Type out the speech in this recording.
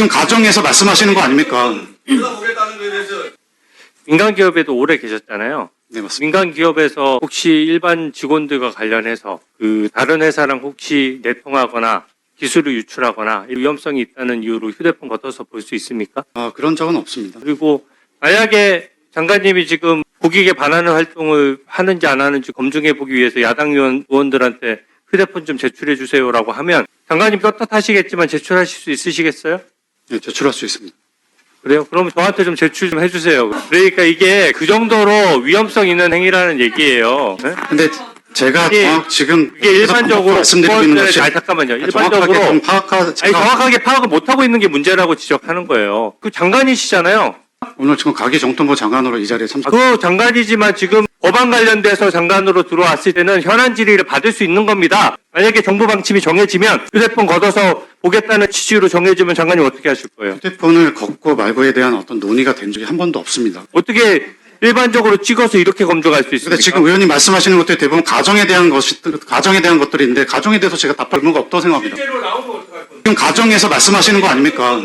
지금 가정에서 말씀하시는 거 아닙니까? 들어보겠다는 거에 대해서 민간 기업에도 오래 계셨잖아요. 네, 맞습니다. 민간 기업에서 혹시 일반 직원들과 관련해서 그 다른 회사랑 혹시 내통하거나 기술을 유출하거나 위험성이 있다는 이유로 휴대폰 걷어서 볼 수 있습니까? 아, 그런 적은 없습니다. 그리고 만약에 장관님이 지금 국익에 반하는 활동을 하는지 안 하는지 검증해 보기 위해서 야당 의원, 의원들한테 휴대폰 좀 제출해 주세요라고 하면 장관님 떳떳하시겠지만 제출하실 수 있으시겠어요? 네, 제출할 수 있습니다. 그래요? 그럼 저한테 좀 제출 좀 해주세요. 그러니까 이게 그 정도로 위험성 있는 행위라는 얘기예요. 네? 근데 제가 이게- 정확 지금 이게 일반적으로 말씀드리는 것이 아니 잠깐만요. 정확하게 일반적으로 좀 파악하 아니 정확하게 파악을 못하고 있는 게 문제라고 지적하는 거예요. 그 장관이시잖아요. 오늘 지금 가기정통부 장관으로 이 자리에 참석. 그 장관이지만 지금 법안 관련돼서 장관으로 들어왔을 때는 현안 질의를 받을 수 있는 겁니다. 만약에 정부 방침이 정해지면 휴대폰 걷어서 보겠다는 취지로 정해지면 장관님 어떻게 하실 거예요? 휴대폰을 걷고 말고에 대한 어떤 논의가 된 적이 한 번도 없습니다. 어떻게 일반적으로 찍어서 이렇게 검증할 수 있습니까? 근데 지금 의원님 말씀하시는 것들이 대부분 가정에 대한 것이 가정에 대한 것들인데 가정에 대해서 제가 답할 의무가 없다고 생각합니다. 실제로 나오면 어떡할 건데? 지금 가정에서 말씀하시는 거 아닙니까?